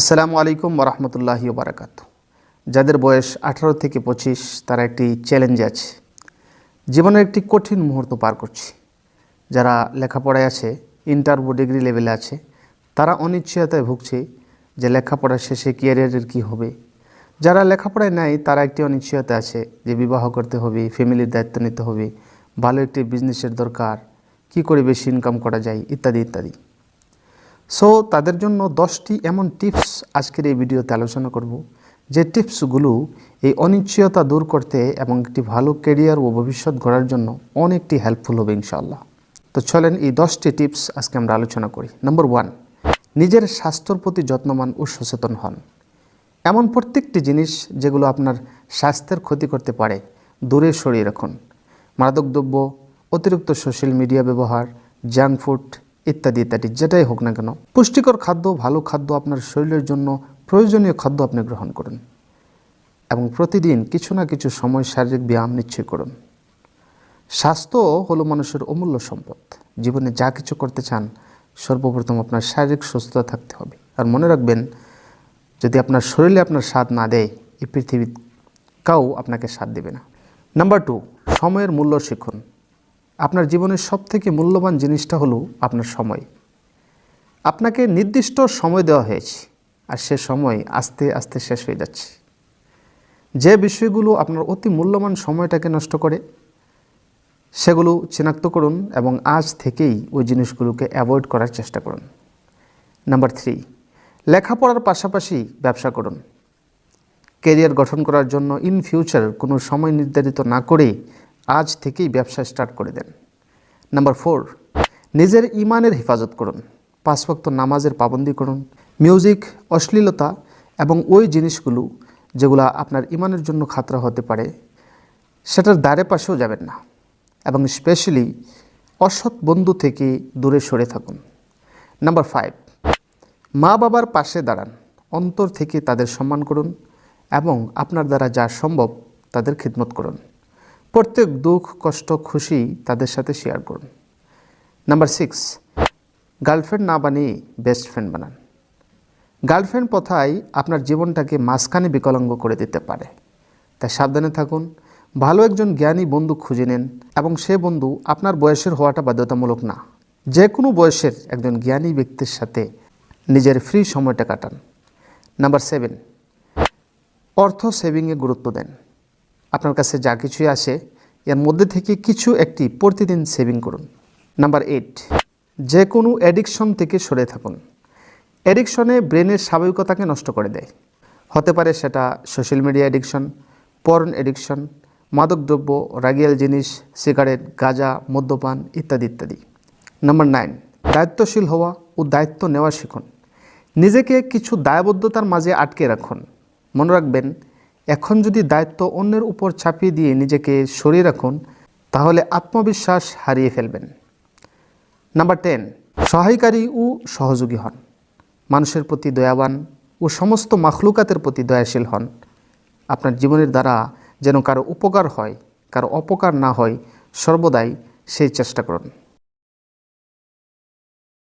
আসসালামু আলাইকুম ওরহমতুল্লাহি বারাকাত যাদের বয়স আঠারো থেকে পঁচিশ, তারা একটি চ্যালেঞ্জে আছে। জীবনের একটি কঠিন মুহূর্ত পার করছে। যারা লেখাপড়ায় আছে ইন্টার ডিগ্রি লেভেলে আছে, তারা অনিশ্চয়তায় ভুগছে যে লেখাপড়া শেষে ক্যারিয়ারের কী হবে। যারা লেখাপড়ায় নাই, তারা একটি অনিশ্চয়তা আছে যে বিবাহ করতে হবে ফ্যামিলির দায়িত্ব নিতে হবে, ভালো একটি বিজনেসের দরকার, কি করে বেশি ইনকাম করা যায়, ইত্যাদি ইত্যাদি। সো তাদের জন্য দশটি এমন টিপস আজকের এই ভিডিওতে আলোচনা করব। যে টিপসগুলো এই অনিশ্চয়তা দূর করতে এবং একটি ভালো কেরিয়ার ও ভবিষ্যৎ গড়ার জন্য অনেকটি হেল্পফুল হবে ইনশাআল্লাহ। তো চলেন এই দশটি টিপস আজকে আমরা আলোচনা করি। নম্বর ওয়ান নিজের স্বাস্থ্যর প্রতি যত্নবান ও সচেতন হন। এমন প্রত্যেকটি জিনিস যেগুলো আপনার স্বাস্থ্যের ক্ষতি করতে পারে, দূরে সরিয়ে রাখুন। মাদকদ্রব্য, অতিরিক্ত সোশ্যাল মিডিয়া ব্যবহার জাঙ্ক ফুড ইত্যাদি ইত্যাদি, যেটাই হোক না কেন, পুষ্টিকর খাদ্য, ভালো খাদ্য আপনার শরীরের জন্য প্রয়োজনীয় খাদ্য আপনি গ্রহণ করুন এবং প্রতিদিন কিছু না কিছু সময় শারীরিক ব্যায়াম নিশ্চয় করুন। স্বাস্থ্য হলো মানুষের অমূল্য সম্পদ। জীবনে যা কিছু করতে চান, সর্বপ্রথম আপনার শারীরিক সুস্থতা থাকতে হবে। আর মনে রাখবেন, যদি আপনার শরীরে আপনার স্বাদ না দেয়, এই পৃথিবীর কাউ আপনাকে স্বাদ দেবে না। নাম্বার টু, সময়ের মূল্য শিখুন। আপনার জীবনের সবথেকে মূল্যবান জিনিসটা হলো আপনার সময়। আপনাকে নির্দিষ্ট সময় দেওয়া হয়েছে, আর সে সময় আস্তে আস্তে শেষ হয়ে যাচ্ছে। যে বিষয়গুলো আপনার অতি মূল্যবান সময়টাকে নষ্ট করে, সেগুলো চিনাক্ত করুন এবং আজ থেকেই ওই জিনিসগুলোকে অ্যাভয়েড করার চেষ্টা করুন। নাম্বার থ্রি, লেখাপড়ার পাশাপাশি ব্যবসা করুন। কেরিয়ার গঠন করার জন্য ইন ফিউচার কোনো সময় নির্ধারিত না করেই আজ থেকেই ব্যবসা স্টার্ট করে দেন। নাম্বার ফোর নিজের ইমানের হেফাজত করুন। পাঁচ ওয়াক্ত নামাজের পাবন্দি করুন। মিউজিক অশ্লীলতা এবং ওই জিনিসগুলো যেগুলো আপনার ইমানের জন্য খাতরা হতে পারে, সেটার দ্বারে পাশেও যাবেন না এবং স্পেশালি অসৎ বন্ধু থেকে দূরে সরে থাকুন। নাম্বার ফাইভ মা বাবার পাশে দাঁড়ান। অন্তর থেকে তাদের সম্মান করুন এবং আপনার দ্বারা যা সম্ভব তাদের খিদমত করুন। প্রত্যেক দুঃখ, কষ্ট, খুশি তাদের সাথে শেয়ার করুন। নাম্বার সিক্স গার্লফ্রেন্ড না বানিয়ে বেস্ট ফ্রেন্ড বানান। গার্লফ্রেন্ড প্রথায় আপনার জীবনটাকে মাঝখানে বিকলাঙ্গ করে দিতে পারে। তাই সাবধানে থাকুন, ভালো একজন জ্ঞানী বন্ধু খুঁজে নেন এবং সে বন্ধু আপনার বয়সের হওয়াটা বাধ্যতামূলক না। যে কোনো বয়সের একজন জ্ঞানী ব্যক্তির সাথে নিজের ফ্রি সময়টা কাটান। নাম্বার সেভেন অর্থ সেভিংয়ে গুরুত্ব দেন। আপনার কাছে যা কিছুই আসে, এর মধ্যে থেকে কিছু একটি প্রতিদিন সেভিং করুন। নাম্বার এইট যে কোনো অ্যাডিকশন থেকে সরে থাকুন। অ্যাডিকশনে ব্রেনের স্বাভাবিকতাকে নষ্ট করে দেয়। হতে পারে সেটা social media addiction porn addiction মাদকদ্রব্য, রাগিয়াল জিনিস সিগারেট গাঁজা, মদ্যপান ইত্যাদি ইত্যাদি। নাম্বার নাইন দায়িত্বশীল হওয়া ও দায়িত্ব নেওয়া শিখুন। নিজেকে কিছু দায়বদ্ধতার মাঝে আটকে রাখুন। মনে রাখবেন এখন যদি দায়িত্ব অন্যের উপর চাপিয়ে দিয়ে নিজেকে সরিয়ে রাখুন, তাহলে আত্মবিশ্বাস হারিয়ে ফেলবেন। নাম্বার টেন, সহায়কারী ও সহযোগী হন। মানুষের প্রতি দয়াবান ও সমস্ত মাখলুকাতের প্রতি দয়াশীল হন। আপনার জীবনের দ্বারা যেন কারও উপকার হয়, কারও অপকার না হয়, সর্বদাই সেই চেষ্টা করুন।